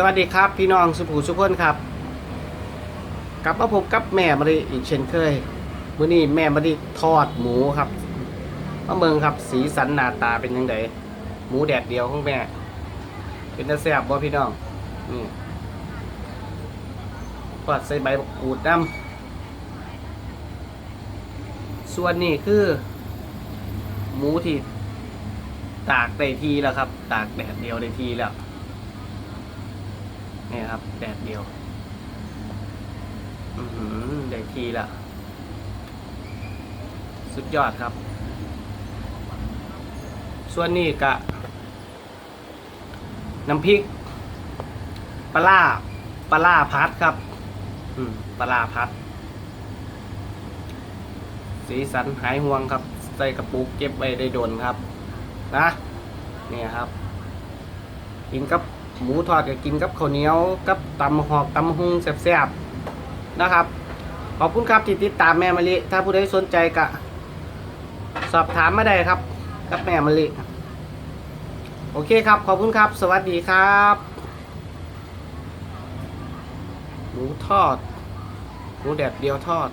สวัสดีครับพี่น้องสุภูสุพนครับ กลับมาพบกับแม่มารีอีกเช่นเคยมื้อนี้แม่มารีทอดหมูครับมาเมืองครับ สีสันหน้าตาเป็นยังไงหมูแดดเดียวของแม่ เป็นตาแซ่บบ่พี่น้องนี่ทอดใส่ใบกูดน้ำส่วนนี้คือ หมูที่ ตากได้ทีแล้วครับ ตากแดดเดียวได้ทีแล้ว นี่ครับ แดดเดียว อือหือได้ทีละสุดยอดครับ ส่วนนี้กะ น้ำพริก ปลาปลาร้าพัดครับ อืมปลาร้าพัด สีสันหายห่วงครับ ใส่กระปุกเก็บไว้ได้โดนครับ นะ เนี่ยครับ กินกับ หมูทอดกับกินกับข้าวเหนียว กับตำหอกตำหุงแซ่บๆนะครับ ขอบคุณครับที่ติดตามแม่มะลิ ถ้าผู้ใดสนใจก็สอบถามมาได้ครับ กับแม่มะลิ โอเคครับ ขอบคุณครับ สวัสดีครับ หมูทอด หมูแดดเดียวทอด